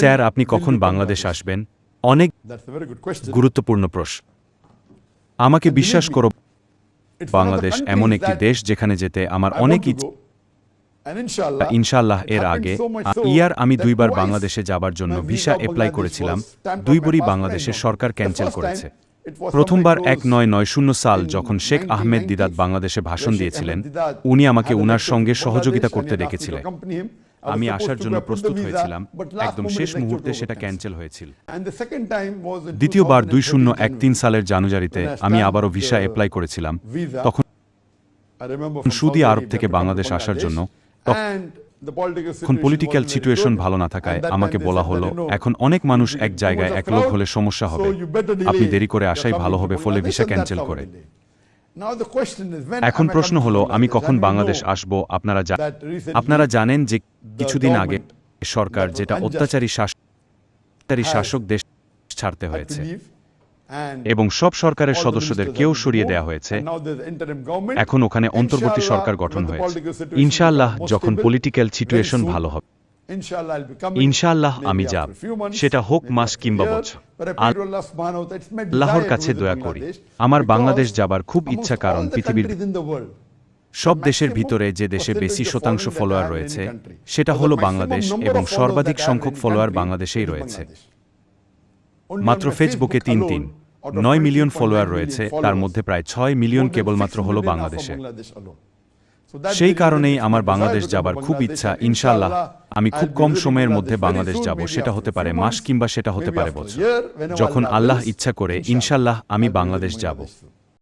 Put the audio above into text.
Sir আপনি কখন বাংলাদেশ আসবেন? অনেক গুরুত্বপূর্ণ প্রশ্ন। আমাকে বিশ্বাস করো বাংলাদেশ এমন একটি দেশ যেখানে যেতে আমার অনেক ইনশাল্লাহ এর আগে ইয়ার আমি দুইবার বাংলাদেশে যাবার জন্য ভিসা অ্যাপ্লাই করেছিলাম। দুইবারই বাংলাদেশের সরকার ক্যান্সেল করেছে। প্রথমবার এক নয় নয় শূন্য সাল যখন শেখ আহমেদ দিদাত বাংলাদেশে ভাষণ দিয়েছিলেন উনি আমাকে উনার সঙ্গে সহযোগিতা করতে ডেকেছিলেন আমি আসার জন্য প্রস্তুত হয়েছিলাম। একদম শেষ মুহূর্তে সেটা ক্যান্সেল হয়েছিল। দ্বিতীয়বার দুই শূন্য এক তিন সালের জানুয়ারিতে আমি আবারও ভিসা অ্যাপ্লাই করেছিলাম। তখন সুদি আরব থেকে বাংলাদেশ আসার জন্য এখন পলিটিক্যাল সিচুয়েশন ভালো না থাকায় আমাকে বলা হলো এখন অনেক মানুষ এক জায়গায় এক লোক হলে সমস্যা হবে। আপনি দেরি করে আসাই ভালো হবে ফলে ভিসা ক্যান্সেল করে। এখন প্রশ্ন হলো আমি কখন বাংলাদেশ আসব? আপনারা আপনারা জানেন যে কিছুদিন আগে সরকার যেটা অত্যাচারী শাসক শাসক দেশ ছাড়তে হয়েছে। এবং সব সরকারের সদস্যদের কেউ সরিয়ে দেওয়া হয়েছে। এখন ওখানে অন্তর্বর্তী সরকার গঠন হয়েছে। ইনশাআল্লাহ যখন পলিটিক্যাল সিচুয়েশন ভালো হবে। ইনশাআল্লাহ আমি যাব সেটা হোক মাস কিংবা বছর। লাহর কাছে দয়া করি। আমার বাংলাদেশ যাবার খুব ইচ্ছা কারণ পৃথিবীর সব দেশের ভিতরে যে দেশে বেশি শতাংশ ফলোয়ার রয়েছে সেটা হল বাংলাদেশ এবং সর্বাধিক সংখ্যক ফলোয়ার বাংলাদেশেই রয়েছে। মাত্র ফেসবুকে তিন তিন নয় মিলিয়ন ফলোয়ার রয়েছে তার মধ্যে প্রায় ছয় মিলিয়ন কেবলমাত্র হল বাংলাদেশে। সেই কারণেই আমার বাংলাদেশ যাবার খুব ইচ্ছা ইনশাল্লাহ আমি খুব কম সময়ের মধ্যে বাংলাদেশ যাব সেটা হতে পারে মাস কিংবা সেটা হতে পারে বছর। যখন আল্লাহ ইচ্ছা করে ইনশাল্লাহ আমি বাংলাদেশ যাব।